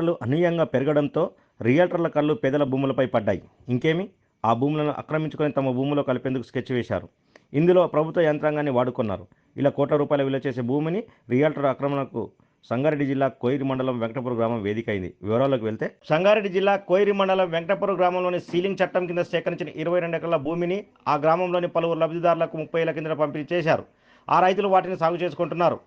ధరలు అనూహ్యంగా పెరగడంతో రియల్టర్ల కళ్ళు పేదల భూములపై పడ్డాయి. ఇంకేమి? ఆ భూములను ఆక్రమించుకొని తమ భూములో కలిపేందుకు స్కెచ్ వేశారు. ఇందులో ప్రభుత్వ యంత్రాంగాన్ని వాడుకున్నారు. ఇలా కోట్ల రూపాయల విలువ చేసే భూమిని రియల్టర్ ఆక్రమణకు సంగారెడ్డి జిల్లా కోయిరి మండలం వెంకటపురం గ్రామం వేదిక అయింది వివరాల్లోకి వెళ్తే సంగారెడ్డి జిల్లా కోయిరి మండలం వెంకటపురం గ్రామంలోని సీలింగ్ చట్టం కింద సేకరించిన ఇరవై రెండు ఎకరాల భూమిని ఆ గ్రామంలోని పలువురు లబ్ధిదారులకు ముప్పై ఏళ్ళ కింద పంపిణీ చేశారు. ఆ రైతులు వాటిని సాగు చేసుకుంటున్నారు.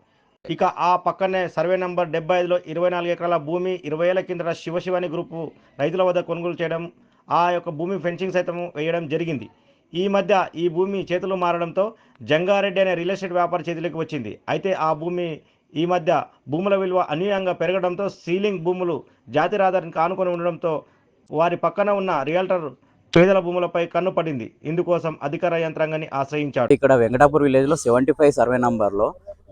ఇక ఆ పక్కనే సర్వే నంబర్ డెబ్బై ఐదులో ఇరవై నాలుగు ఎకరాల భూమి ఇరవై ఏళ్ళ కిందట శివశివాని గ్రూపు రైతుల వద్ద కొనుగోలు చేయడం ఆ యొక్క భూమి ఫెన్సింగ్ సైతం వేయడం జరిగింది. ఈ మధ్య ఈ భూమి చేతులు మారడంతో జంగారెడ్డి అనే రియల్ ఎస్టేట్ వ్యాపారి చేతిలోకి వచ్చింది. అయితే ఆ భూమి ఈ మధ్య భూముల విలువ అనూహ్యంగా పెరగడంతో సీలింగ్ భూములు జాతి రహదారికి ఆనుకొని ఉండడంతో వారి పక్కన ఉన్న రియల్టర్ పేదల భూములపై కన్ను పడింది. ఇందుకోసం అధికార యంత్రాంగాన్ని ఆశ్రయించాడు ఇక్కడ వెంకటాపూర్ విలేజ్లో సెవెంటీ ఫైవ్ సర్వే నంబర్లో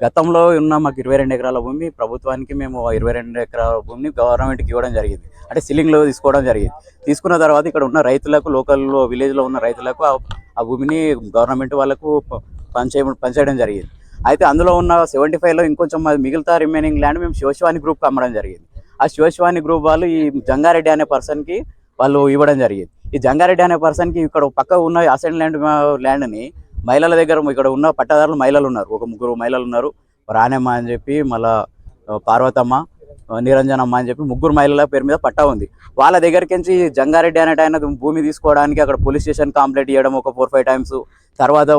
గతంలో ఉన్న మాకు ఇరవై రెండు ఎకరాల భూమి ప్రభుత్వానికి మేము ఇరవై రెండు ఎకరాల భూమిని గవర్నమెంట్కి ఇవ్వడం జరిగింది. అంటే సిల్లింగ్లో తీసుకోవడం జరిగింది. తీసుకున్న తర్వాత ఇక్కడ ఉన్న రైతులకు లోకల్లో విలేజ్లో ఉన్న రైతులకు ఆ- భూమిని గవర్నమెంట్ వాళ్ళకు ప- పంచే పంచేయడం జరిగింది. అయితే అందులో ఉన్న సెవెంటీ ఫైవ్లో ఇంకొంచెం మిగతా రిమైనింగ్ ల్యాండ్ మేము శివశివాని గ్రూప్కి అమ్మడం జరిగింది. ఆ శివశివాని గ్రూప్ వాళ్ళు ఈ జంగారెడ్డి అనే పర్సన్కి వాళ్ళు ఇవ్వడం జరిగింది. ఈ జంగారెడ్డి అనే పర్సన్కి ఇక్కడ పక్క ఉన్న అసెంట్ ల్యాండ్ ల్యాండ్ని మహిళల దగ్గర ఇక్కడ ఉన్న పట్టదారులు మహిళలు ఉన్నారు. ఒక ముగ్గురు మహిళలు ఉన్నారు. రాణమ్మ అని చెప్పి మళ్ళా పార్వతమ్మ నిరంజనమ్మ అని చెప్పి ముగ్గురు మహిళల పేరు మీద పట్టా ఉంది. వాళ్ళ దగ్గరికి నుంచి జంగారెడ్డి అనేట ఆయన భూమి తీసుకోవడానికి అక్కడ పోలీస్ స్టేషన్ కంప్లైంట్ చేయడం ఒక ఫోర్ ఫైవ్ టైమ్స్. తర్వాత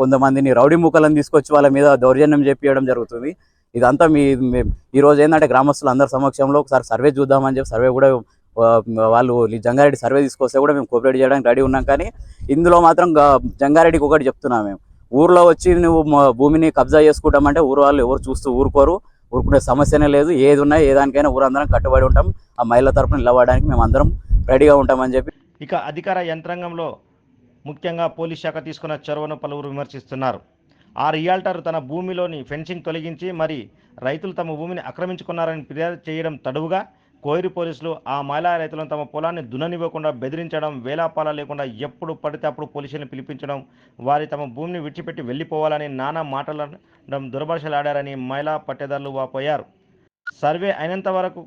కొంతమందిని రౌడీ ముక్కలను తీసుకొచ్చి వాళ్ళ మీద దౌర్జన్యం చెప్పియడం జరుగుతుంది. ఇదంతా మీ ఈ రోజు ఏంటంటే గ్రామస్తులు అందరి సమక్షంలో ఒకసారి సర్వే చూద్దామని చెప్పి సర్వే కూడా వాళ్ళు ఈ జంగారెడ్డి సర్వే తీసుకొస్తే కూడా మేము కోఆపరేట్ చేయడానికి రెడీ ఉన్నాం కానీ ఇందులో మాత్రం జంగారెడ్డికి ఒకటి చెప్తున్నాం మేము. ఊర్లో వచ్చి నువ్వు మా భూమిని కబ్జా చేసుకుంటామంటే ఊరు వాళ్ళు ఎవరు చూస్తూ ఊరుకోరు. ఊరుకునే సమస్యనే లేదు. ఏది ఉన్నా ఏ దానికైనా ఊరందరం కట్టుబడి ఉంటాం. ఆ మహిళల తరపున నిలబడడానికి మేము అందరం రెడీగా ఉంటామని చెప్పి ఇక అధికార యంత్రాంగంలో ముఖ్యంగా పోలీస్ శాఖ తీసుకున్న చొరవను పలువురు విమర్శిస్తున్నారు. ఆ రియాల్టర్ తన భూమిలోని ఫెన్సింగ్ తొలగించి మరి రైతులు తమ భూమిని ఆక్రమించుకున్నారని ఫిర్యాదు చేయడం తడువుగా కోయిరి పోలీసులు ఆ మహిళా రైతులను తమ పొలాన్ని దున్ననివ్వకుండా బెదిరించడం వేలాపాల లేకుండా ఎప్పుడు పడితే అప్పుడు పోలీసులను పిలిపించడం వారి తమ భూమిని విడిచిపెట్టి వెళ్ళిపోవాలని నానా మాటలడం దుర్భాషలాడారని మహిళా పట్టేదారులు వాపోయారు. సర్వే అయినంత వరకు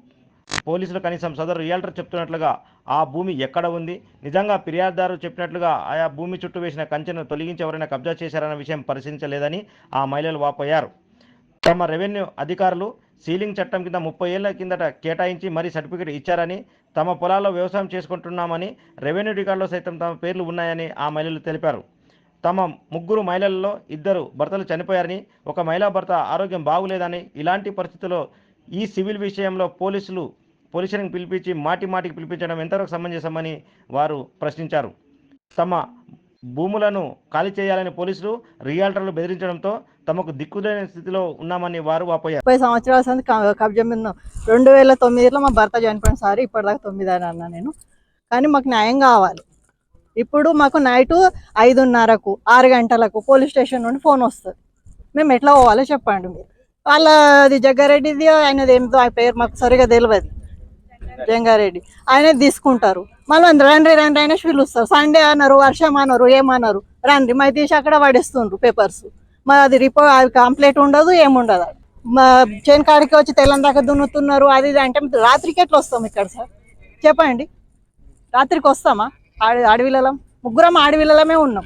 పోలీసులు కనీసం సదరు రియాల్టర్ చెప్తున్నట్లుగా ఆ భూమి ఎక్కడ ఉంది? నిజంగా ఫిర్యాదుదారు చెప్పినట్లుగా ఆయా భూమి చుట్టూ వేసిన కంచెను తొలగించి ఎవరైనా కబ్జా చేశారన్న విషయం పరిశీలించలేదని ఆ మహిళలు వాపోయారు. తమ రెవెన్యూ అధికారులు సీలింగ్ చట్టం కింద ముప్పై ఏళ్ళ కిందట కేటాయించి మరీ సర్టిఫికేట్ ఇచ్చారని తమ పొలాల్లో వ్యవసాయం చేసుకుంటున్నామని రెవెన్యూ రికార్డులో సైతం తమ పేర్లు ఉన్నాయని ఆ మహిళలు తెలిపారు. తమ ముగ్గురు మహిళల్లో ఇద్దరు భర్తలు చనిపోయారని ఒక మహిళా భర్త ఆరోగ్యం బాగులేదని ఇలాంటి పరిస్థితుల్లో ఈ సివిల్ విషయంలో పోలీసులు పోలీసులను పిలిపించి మాటి మాటికి పిలిపించడం ఎంతవరకు సమంజసమని వారు ప్రశ్నించారు. తమ భూములను ఖాళీ చేయాలని పోలీసులు రియాల్టర్లు బెదిరించడంతో తమకు దిక్కులేని స్థితిలో ఉన్నామని వారు వాపోయారు. ముప్పై సంవత్సరాల సంది కబ్జా మీద రెండు వేల తొమ్మిదిలో మా భర్త చనిపోయిన సారి ఇప్పటిదాకా తొమ్మిది అని అన్నా నేను. కానీ మాకు న్యాయం కావాలి. ఇప్పుడు మాకు నైట్ ఐదున్నరకు ఆరు గంటలకు పోలీస్ స్టేషన్ నుండి ఫోన్ వస్తుంది. మేము ఎట్లా పోవాలో చెప్పండి మీరు. వాళ్ళది జగ్గారెడ్డిది ఆయనది ఏమిటో ఆ పేరు మాకు సరిగా తెలియదు జంగారెడ్డి ఆయన తీసుకుంటారు. మళ్ళీ రండి రండి అయినా పిలుస్తారు. సండే అన్నారు వర్షం అన్నారు ఏమన్నారు? రండి మరి తీసి అక్కడ పడేస్తుండ్రు పేపర్స్ మరి అది రిపోర్ట్ కంప్లీట్ ఉండదు ఏముండదు. మా చేను కాడికి వచ్చి తెల్లని దాకా దున్నుతున్నారు అది ఇది అంటే రాత్రికి ఎట్లా వస్తాం ఇక్కడ సార్? చెప్పండి. రాత్రికి వస్తామా? ఆడి అడవిలలో ముగ్గురం అడవిలలమే ఉన్నాం.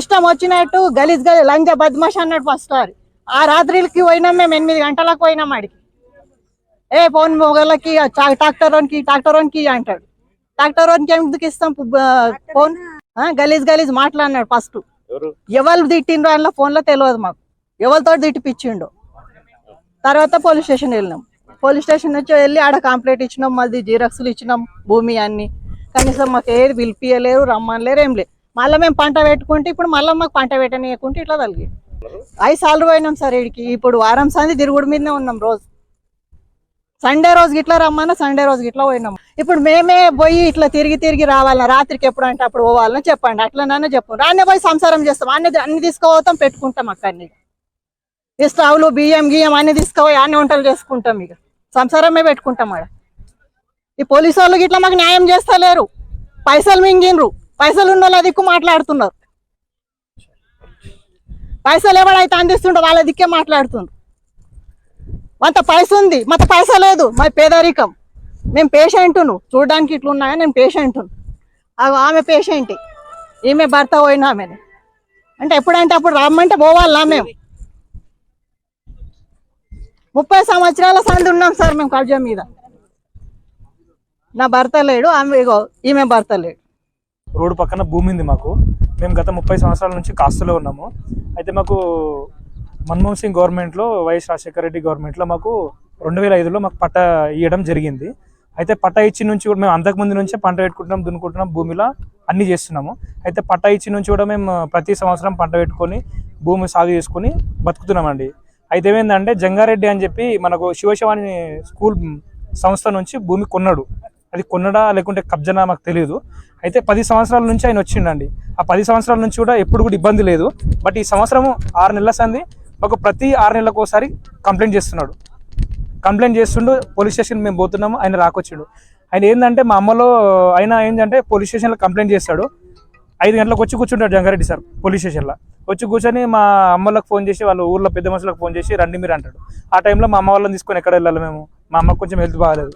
ఇష్టం వచ్చినట్టు గలీజ్ గలి లంజ బద్మాష్ అన్నట్టు ఫస్ట్ ఆ రాత్రికి పోయినాం మేము ఎనిమిది గంటలకు పోయినాం ఆడికి. ఏ ఫోన్ మొగలకి ట్రాక్టర్ వానికి అంటాడు. ట్రాక్టర్ వానికి ఎందుకు ఇస్తాం? ఫోన్? ఆ, గలీజ్ గలీజ్ మాట్లాడినాడు ఫస్ట్. ఎవరు? తిట్టిండ్రో అందులో ఫోన్లో తెలియదు మాకు. ఎవరితో తిట్టిపిచ్చిండో తర్వాత పోలీస్ స్టేషన్ వెళ్ళినాం. పోలీస్ స్టేషన్ నుంచి వెళ్ళి ఆడ కంప్లైంట్ ఇచ్చినాం మళ్ళీ జీరక్స్లు ఇచ్చినాం భూమి అన్ని. కనీసం మాకు ఏది పిలిపియలేరు రమ్మనలేరు ఏం లేదు. మళ్ళీ మేము పంట పెట్టుకుంటే ఇప్పుడు మళ్ళీ మాకు పంట పెట్టనీయకుంటే ఇట్లా తలిగి ఐదు సార్లు పోయినాం సార్ ఇడికి ఇప్పుడు వారం సంది తిరుగుడు మీదనే ఉన్నాం రోజు. సండే రోజు ఇట్లా రమ్మన్నా సండే రోజు ఇట్లా పోయినాం. ఇప్పుడు మేమే పోయి ఇట్లా తిరిగి తిరిగి రావాలన్నా రాత్రికి ఎప్పుడు అంటే అప్పుడు పోవాలని చెప్పండి. అట్లనన్నా చెప్పు రానే పోయి సంసారం చేస్తాం. అన్ని అన్ని తీసుకుపోతాం పెట్టుకుంటాం అక్కడిని ఈ స్టవ్లు బియ్యం గియ్యం అన్ని తీసుకుపోయి అన్ని వంటలు చేసుకుంటాం ఇక. సంసారమే పెట్టుకుంటాం ఆడ. ఈ పోలీసు వాళ్ళు ఇట్లా మాకు న్యాయం చేస్తలేరు. పైసలు మింగిండ్రు పైసలు ఉన్న వాళ్ళ దిక్కు మాట్లాడుతున్నారు. పైసలు ఎవడైతే అందిస్తుండో వాళ్ళ దిక్కే మాట్లాడుతుండ్రు. అంత పైస ఉంది మాత పైస లేదు మా పేదరికం. మేము పేషెంట్ను చూడడానికి ఇట్లున్నాయని నేను పేషెంట్ను. ఆమె పేషెంట్ ఈమె భర్త పోయిన ఆమెని. అంటే ఎప్పుడంటే అప్పుడు రమ్మంటే పోవాలా మేము? ముప్పై సంవత్సరాల సంది ఉన్నాం సార్ మేము కబ్జా మీద. నా భర్త లేడు ఆమె ఇగో ఈమె భర్త లేడు. రోడ్డు పక్కన భూమి ఉంది మాకు. మేము గత ముప్పై సంవత్సరాల నుంచి కాస్తులో ఉన్నాము. అయితే మాకు మన్మోహన్ సింగ్ గవర్నమెంట్లో వైఎస్ రాజశేఖర రెడ్డి గవర్నమెంట్లో మాకు రెండు వేల ఐదులో మాకు పట్ట ఇవ్వడం జరిగింది. అయితే పట్ట ఇచ్చి నుంచి కూడా మేము అంతకుముందు నుంచే పంట పెట్టుకుంటున్నాం దున్నుకుంటున్నాం భూమిలో అన్ని చేస్తున్నాము. అయితే పట్ట ఇచ్చి నుంచి కూడా మేము ప్రతి సంవత్సరం పంట పెట్టుకొని భూమి సాగు చేసుకొని బతుకుతున్నామండి. అయితే ఏమైందంటే జంగారెడ్డి అని చెప్పి మనకు శివశివాని స్కూల్ సంస్థ నుంచి భూమి కొన్నాడు. అది కొన్నడా లేకుంటే కబ్జనా మాకు తెలియదు అయితే పది సంవత్సరాల నుంచి ఆయన వచ్చిండండి. ఆ పది సంవత్సరాల నుంచి కూడా ఎప్పుడు కూడా ఇబ్బంది లేదు. బట్ ఈ సంవత్సరం ఆరు నెలల సంది ఒక ప్రతి ఆరు నెలలకు ఒకసారి కంప్లైంట్ చేస్తున్నాడు. కంప్లైంట్ చేస్తుండు పోలీస్ స్టేషన్ మేము పోతున్నాము ఆయన రాకొచ్చిండు. ఆయన ఏంటంటే మా అమ్మలో ఆయన ఏంటంటే పోలీస్ స్టేషన్లో కంప్లైంట్ చేస్తాడు. ఐదు గంటలకు వచ్చి కూర్చుంటాడు జంగారెడ్డి సార్ పోలీస్ స్టేషన్లో. వచ్చి కూర్చొని మా అమ్మలకు ఫోన్ చేసి వాళ్ళ ఊర్లో పెద్ద మనుషులకు ఫోన్ చేసి రండి మీరు అంటాడు. ఆ టైంలో మా అమ్మ వాళ్ళని తీసుకొని ఎక్కడ వెళ్ళాలి మేము? మా అమ్మకు కొంచెం హెల్త్ బాగాలేదు.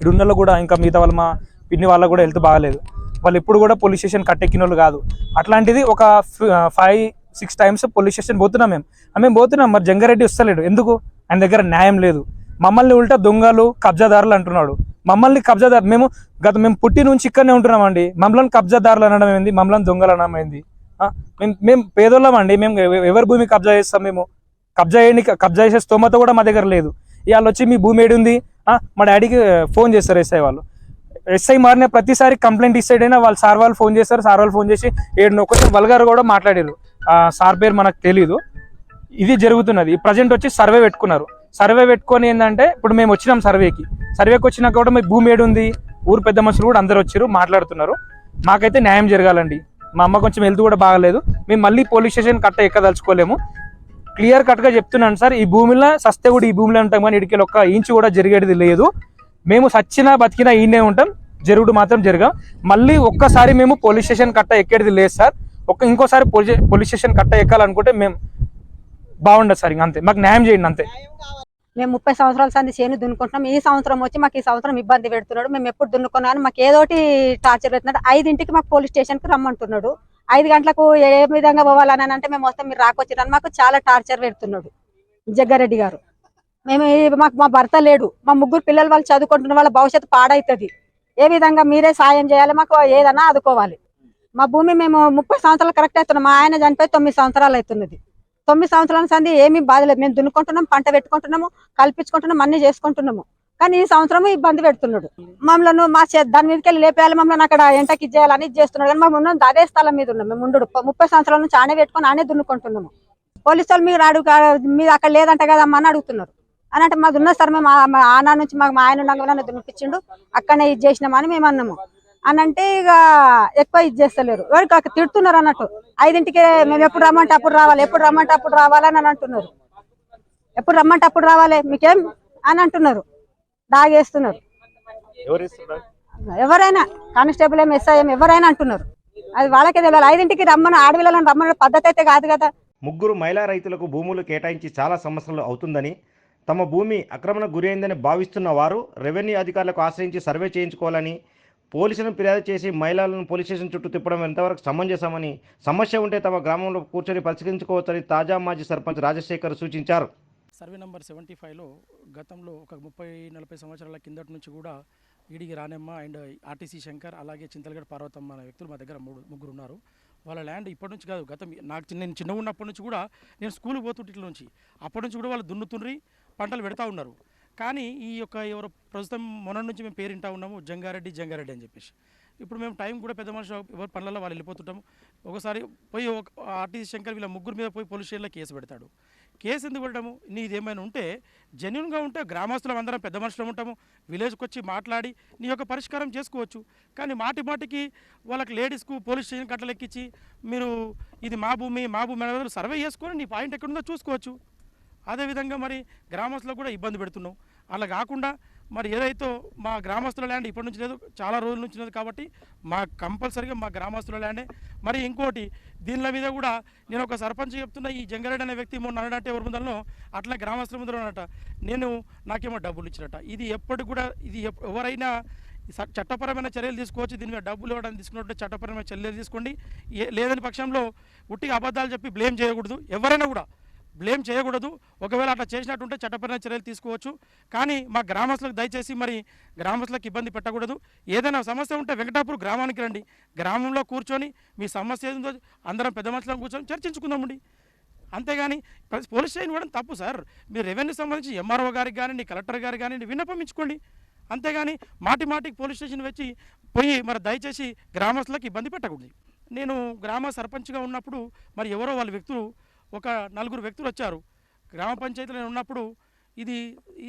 ఇడున్నలో కూడా ఇంకా మిగతా వాళ్ళ మా పిన్ని వాళ్ళకు కూడా హెల్త్ బాగాలేదు. వాళ్ళు ఎప్పుడు కూడా పోలీస్ స్టేషన్ కట్టెక్కిన వాళ్ళు కాదు. అట్లాంటిది ఒక five six times police station పోతున్నాం మేము. మేము పోతున్నాం మరి జంగారెడ్డి వస్తలేడు. ఎందుకు? ఆయన దగ్గర న్యాయం లేదు. మమ్మల్ని ఉల్టా దొంగలు కబ్జాదారులు అంటున్నాడు. మమ్మల్ని కబ్జాదారు మేము గత మేము పుట్టి నుంచి ఇక్కడనే ఉంటున్నామండి. మమ్మల్ని కబ్జాదారులు అనడం ఏంది? మమ్మల్ని దొంగలు అనడం ఏంది? మేము మేము పేదోళ్ళమండి మేము ఎవరి భూమి కబ్జా చేస్తాం మేము? కబ్జా చేయని కబ్జా చేసే స్తోమత కూడా మా దగ్గర లేదు. ఇవాళ వచ్చి మీ భూమి ఏడుంది? మా డాడీకి ఫోన్ చేస్తారు ఎస్ఐ వాళ్ళు. ఎస్ఐ మారిన ప్రతిసారి కంప్లైంట్ ఇస్తాడైనా వాళ్ళు సార్ వాళ్ళు ఫోన్ చేస్తారు. సార్ వాళ్ళు ఫోన్ చేసి ఏడు నొక్కసారి వల్గారు కూడా మాట్లాడారు సార్ పేరు మనకు తెలియదు ఇది జరుగుతున్నది. ప్రజెంట్ వచ్చి సర్వే పెట్టుకున్నారు. సర్వే పెట్టుకొని ఏంటంటే ఇప్పుడు మేము వచ్చినాం సర్వేకి. సర్వేకి వచ్చినాక కూడా మీ భూమి ఏడుంది? ఊరు పెద్ద మనుషులు కూడా అందరు వచ్చారు మాట్లాడుతున్నారు. మాకైతే న్యాయం జరగాలండి. మా అమ్మ కొంచెం హెల్త్ కూడా బాగలేదు. మేము మళ్ళీ పోలీస్ స్టేషన్ కట్ట ఎక్కదలుచుకోలేము. క్లియర్ కట్గా చెప్తున్నాను సార్ ఈ భూమిలో సస్తే కూడా ఈ భూమిలో ఉంటాం కానీ ఇడికి ఒక్క ఇంచు కూడా జరిగేది లేదు. మేము సచ్చినా బతికినా ఈయనే ఉంటాం జరుగుడు మాత్రం జరగం. మళ్ళీ ఒక్కసారి మేము పోలీస్ స్టేషన్ కట్ట ఎక్కేది లేదు సార్. ఒక్క ఇంకోసారి పోలీస్ పోలీస్ స్టేషన్ కట్ట ఎక్కాలనుకుంటే మేము బాగుండదు సార్ ఇంక అంతే. మాకు న్యాయం చేయండి అంతే. మేము ముప్పై సంవత్సరాల సంది చేను దున్నుకుంటున్నాం. ఈ సంవత్సరం వచ్చి మాకు ఈ సంవత్సరం ఇబ్బంది పెడుతున్నాడు. మేము ఎప్పుడు దున్నుకున్నా మాకు ఏదోటి టార్చర్ పెడుతున్నాడు. ఐదింటికి మాకు పోలీస్ స్టేషన్కి రమ్మంటున్నాడు. ఐదు గంటలకు ఏ విధంగా పోవాలని అంటే మేము వస్తే మీరు రాకొచ్చిరని మాకు చాలా టార్చర్ పెడుతున్నాడు జగ్గారెడ్డి గారు. మేము మాకు మా భర్త లేడు. మా ముగ్గురు పిల్లలు వాళ్ళు చదువుకుంటున్న వాళ్ళ భవిష్యత్తు పాడవుతుంది ఏ విధంగా మీరే సాయం చేయాలి మాకు ఏదన్నా ఆదుకోవాలి. మా భూమి మేము ముప్పై సంవత్సరాలు కరెక్ట్ అవుతున్నాం మా ఆయన చనిపోయి తొమ్మిది సంవత్సరాలు అవుతున్నది. తొమ్మిది సంవత్సరాల సంది ఏమీ బాధలేదు మేము దున్నుకుంటున్నాం పంట పెట్టుకుంటున్నాము కల్పించుకుంటున్నాం అన్ని చేసుకుంటున్నాము. కానీ ఈ సంవత్సరం ఇబ్బంది పెడుతున్నాడు. మమ్మల్ని మా దాని మీదకి వెళ్ళి లేపేయాలి మమ్మల్ని అక్కడ ఎంటకి ఇచ్చేయాలి అని ఇది చేస్తున్నాడు. కానీ మేము ఉన్నాం అదే స్థలం మీద ఉన్నాం. మేము ఉండు ముప్పై సంవత్సరాల నుంచి ఆనే పెట్టుకొని ఆనే దున్నుకుంటున్నాము. పోలీసు వాళ్ళు మీరు అడుగు మీరు అక్కడ లేదంట కదా అని అడుగుతున్నారు. అని అంటే మాది ఉన్న సార్ మేము మా ఆనా నుంచి మాకు మా ఆయన ఉండగా దున్నిపించిండు. అక్కడనే ఇది చేసినామని మేము అన్నాము. అని అంటే ఇక ఎక్కువ ఇది చేస్తలేరు. అక్కడ తిడుతున్నారు అన్నట్టు. ఐదింటికి మేము ఎప్పుడు రమ్మంటే అప్పుడు రావాలి ఎప్పుడు రమ్మంటే అప్పుడు రావాలని అని అంటున్నారు. ఎప్పుడు రమ్మంటే అప్పుడు రావాలి మీకేం అని అంటున్నారు. దాగేస్తున్నారు. ఎవరైనా కానిస్టేబుల్ ఏం ఎస్ఐ ఏం ఎవరైనా అంటున్నారు. అది వాళ్ళకే తెలియాలి. ఐదింటికి రమ్మని ఆడపిల్లలను రమ్మని పద్ధతి అయితే కాదు కదా. ముగ్గురు మహిళా రైతులకు భూములు కేటాయించి చాలా సమస్యలు అవుతుందని తమ భూమి ఆక్రమణకు గురైందని భావిస్తున్న వారు రెవెన్యూ అధికారులకు ఆశ్రయించి సర్వే చేయించుకోవాలని పోలీసులను ఫిర్యాదు చేసి మహిళలను పోలీస్ స్టేషన్ చుట్టూ తిప్పడం ఎంతవరకు సమంజసమని సమస్య ఉంటే తమ గ్రామంలో కూర్చొని పరిష్కరించుకోవచ్చని తాజా మాజీ సర్పంచ్ రాజశేఖర్ సూచించారు. సర్వే నెంబర్ సెవెంటీ ఫైవ్లో గతంలో ఒక ముప్పై నలభై సంవత్సరాల కిందటి నుంచి కూడా ఈడిగి రానమ్మ అండ్ ఆర్టీసీ శంకర్ అలాగే చింతలగడ పార్వతమ్మ అనే వ్యక్తులు మా దగ్గర మూడు ముగ్గురు ఉన్నారు. వాళ్ళ ల్యాండ్ ఇప్పటి నుంచి కాదు గతం నాకు చిన్న నేను చిన్న ఉన్నప్పటి నుంచి కూడా నేను స్కూల్కి పోతుంటే ఇట్ల నుంచి. అప్పటి నుంచి కూడా వాళ్ళు దున్నుతుండ్రి పంటలు పెడతా ఉన్నారు. కానీ ఈ యొక్క ఎవరు ప్రస్తుతం మొన్న నుంచి మేము పేరింటా ఉన్నాము జంగారెడ్డి జంగారెడ్డి అని చెప్పేసి. ఇప్పుడు మేము టైం కూడా పెద్ద మనుషులు ఎవరి పనులలో వాళ్ళు వెళ్ళిపోతుంటాము. ఒకసారి పోయి ఒక ఆర్టీసీ శంకర్ వీళ్ళ ముగ్గురు మీద పోయి పోలీస్ స్టేషన్లో కేసు పెడతాడు. కేసు ఎందుకు పెట్టడము? నీది ఏమైనా ఉంటే జెన్యున్గా ఉంటే గ్రామస్తులం అందరం పెద్ద మనుషులం ఉంటాము. విలేజ్కి వచ్చి మాట్లాడి నీ యొక్క పరిష్కారం చేసుకోవచ్చు. కానీ మాటి మాటికి వాళ్ళకి లేడీస్కు పోలీస్ స్టేషన్ కట్టలు ఎక్కించి మీరు ఇది మా భూమి మా భూమి సర్వే చేసుకొని నీ పాయింట్ ఎక్కడుందో చూసుకోవచ్చు. అదేవిధంగా మరి గ్రామస్తులకు కూడా ఇబ్బంది పెడుతున్నాం. అలా కాకుండా మరి ఏదైతే మా గ్రామస్తుల ల్యాండ్ ఇప్పటి నుంచి లేదు చాలా రోజుల నుంచి లేదు కాబట్టి మా కంపల్సరీగా మా గ్రామస్తుల ల్యాండే. మరి ఇంకోటి దీనిల మీద కూడా నేను ఒక సర్పంచ్ చెప్తున్న ఈ జంగారెడ్డి అనే వ్యక్తి మొన్న అన్నట్టు ఎవరి ముందరనో అట్లా గ్రామస్తుల ముందర అన్నట. నేను నాకేమో డబ్బులు ఇచ్చినట్ట ఇది ఎప్పటికి కూడా ఇది ఎవరైనా స- చట్టపరమైన చర్యలు తీసుకోవచ్చు దీని మీద డబ్బులు ఇవ్వడానికి తీసుకున్నట్టు చట్టపరమైన చర్యలు తీసుకోండి. లేదని పక్షంలో ఉట్టిగా అబద్ధాలు చెప్పి బ్లేమ్ చేయకూడదు. ఎవరైనా కూడా బ్లేమ్ చేయకూడదు. ఒకవేళ అట్లా చేసినట్టుంటే చట్టపరమైన చర్యలు తీసుకోవచ్చు. కానీ మా గ్రామస్తులకు దయచేసి మరి గ్రామస్తులకు ఇబ్బంది పెట్టకూడదు. ఏదైనా సమస్య ఉంటే వెంకటాపూర్ గ్రామానికి రండి. గ్రామంలో కూర్చొని మీ సమస్య ఏదో అందరం పెద్ద మనుషులను కూర్చొని చర్చించుకుందామండి. అంతేగాని పోలీస్ స్టేషన్ ఇవ్వడం తప్పు సార్. మీరు రెవెన్యూ సంబంధించి ఎంఆర్ఓ గారికి కానివ్వండి కలెక్టర్ గారికి కానివ్వండి విన్నపమించుకోండి. అంతేగాని మాటి మాటికి పోలీస్ స్టేషన్ వచ్చి పోయి మరి దయచేసి గ్రామస్తులకు ఇబ్బంది పెట్టకూడదు. నేను గ్రామ సర్పంచ్గా ఉన్నప్పుడు మరి ఎవరో వాళ్ళ వ్యక్తులు ఒక నలుగురు వ్యక్తులు వచ్చారు. గ్రామ పంచాయతీలో ఉన్నప్పుడు ఇది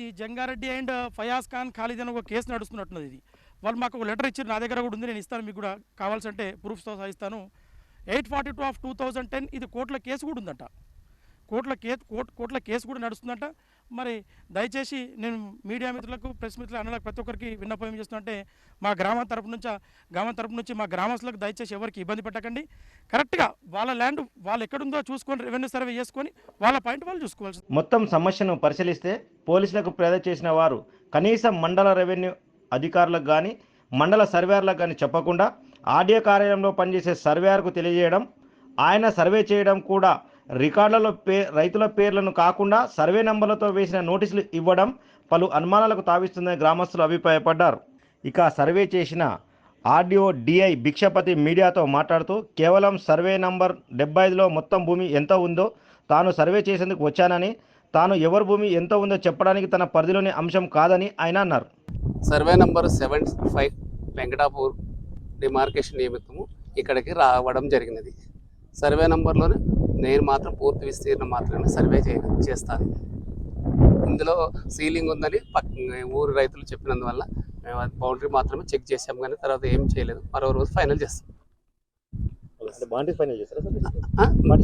ఈ జంగారెడ్డి అండ్ ఫయాజ్ ఖాన్ ఖాళీద్ అని ఒక కేసు నడుస్తున్నట్టున్నది ఇది. వాళ్ళు మాకు ఒక లెటర్ ఇచ్చారు నా దగ్గర కూడా ఉంది నేను ఇస్తాను మీకు కూడా కావాల్సింటే ప్రూఫ్స్తో సహిస్తాను eight forty two of two thousand ten ఇది కోర్టుల కేసు కూడా ఉందంట. కోర్టుల కేసు కోర్టు కోర్టుల కేసు కూడా నడుస్తుందంట. మరి దయచేసి నేను మీడియా మిత్రులకు ప్రెస్ మిత్రులు అన్నలకు ప్రతి ఒక్కరికి విన్నపం చేస్తుంటే మా గ్రామం తరపు నుంచి గ్రామం తరపు నుంచి మా గ్రామస్తులకు దయచేసి ఎవరికి ఇబ్బంది పెట్టకండి. కరెక్ట్గా వాళ్ళ ల్యాండ్ వాళ్ళు ఎక్కడుందో చూసుకొని రెవెన్యూ సర్వే చేసుకొని వాళ్ళ పాయింట్ వాళ్ళు చూసుకోవాల్సి మొత్తం సమస్యను పరిశీలిస్తే పోలీసులకు ఫిర్యాదు చేసిన వారు కనీసం మండల రెవెన్యూ అధికారులకు కానీ మండల సర్వేర్లకు కానీ చెప్పకుండా ఆడియో కార్యాలయంలో పనిచేసే సర్వేయర్కు తెలియజేయడం ఆయన సర్వే చేయడం కూడా రికార్డులలో పే రైతుల పేర్లను కాకుండా సర్వే నంబర్లతో వేసిన నోటీసులు ఇవ్వడం పలు అనుమానాలకు తావిస్తుందని గ్రామస్తులు అభిప్రాయపడ్డారు. ఇక సర్వే చేసిన ఆర్డీఓ డిఐ భిక్షపతి మీడియాతో మాట్లాడుతూ కేవలం సర్వే నంబర్ డెబ్బై ఐదులో మొత్తం భూమి ఎంత ఉందో తాను సర్వే చేసేందుకు వచ్చానని తాను ఎవరి భూమి ఎంత ఉందో చెప్పడానికి తన పరిధిలోని అంశం కాదని ఆయన అన్నారు. Survey number seven five Venkatapur demarcation నియమితము ఇక్కడికి రావడం జరిగినది. సర్వే నంబర్లోనే నేను మాత్రం పూర్తి విస్తీర్ణం మాత్రమే సర్వే చే చేస్తాను. ఇందులో సీలింగ్ ఉందని పక్క ఊరు రైతులు చెప్పినందువల్ల మేము అది బౌండరీ మాత్రమే చెక్ చేసాం కానీ తర్వాత ఏం చేయలేదు. మరో రోజు ఫైనల్ చేస్తాం?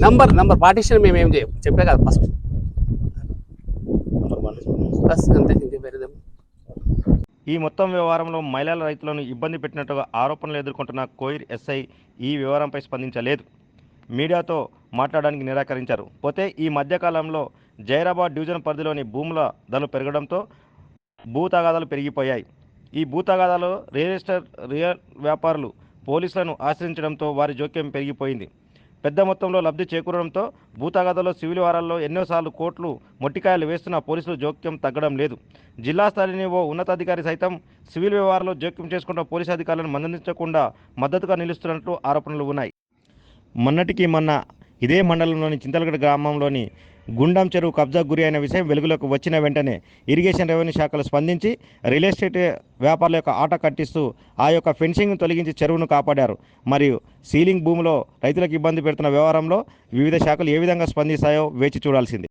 నంబర్ నంబర్ పార్టీషన్ మేము ఏం చేయం చెప్పే కదా ఫస్ట్. బస్ అంతే ఇంకే వేరేదేం ఈ మొత్తం వ్యవహారంలో మహిళల రైతులను ఇబ్బంది పెట్టినట్టుగా ఆరోపణలు ఎదుర్కొంటున్న కోయిర్ ఎస్ఐ ఈ వ్యవహారంపై స్పందించలేదు. మీడియాతో మాట్లాడడానికి నిరాకరించారు. పోతే ఈ మధ్యకాలంలో జైరాబాద్ డివిజన్ పరిధిలోని భూముల ధరలు పెరగడంతో భూ తగాదాలు పెరిగిపోయాయి. ఈ భూ తగాదాలో రియల్ ఎస్టేట్ రియల్ వ్యాపారులు పోలీసులను ఆశ్రయించడంతో వారి జోక్యం పెరిగిపోయింది. పెద్ద మొత్తంలో లబ్ధి చేకూరడంతో భూతగాదాలో సివిల్ వారాల్లో ఎన్నోసార్లు కోట్లు మొట్టికాయలు వేస్తున్న పోలీసులు జోక్యం తగ్గడం లేదు. జిల్లా స్థాయిని ఓ ఉన్నతాధికారి సైతం సివిల్ వ్యవహారంలో జోక్యం చేసుకున్న పోలీసు అధికారులను మందలించకుండా మద్దతుగా నిలుస్తున్నట్లు ఆరోపణలు ఉన్నాయి. మొన్నటికి మొన్న ఇదే మండలంలోని చింతలగడ గ్రామంలోని గుండం చెరువు కబ్జా గురి అయిన విషయం వెలుగులోకి వచ్చిన వెంటనే ఇరిగేషన్ రెవెన్యూ శాఖలు స్పందించి రియల్ ఎస్టేట్ వ్యాపారుల యొక్క ఆట కట్టిస్తూ ఆ యొక్క ఫెన్సింగ్ తొలగించి చెరువును కాపాడారు. మరియు సీలింగ్ భూమిలో రైతులకు ఇబ్బంది పెడుతున్న వ్యవహారంలో వివిధ శాఖలు ఏ విధంగా స్పందిస్తాయో వేచి చూడాల్సింది.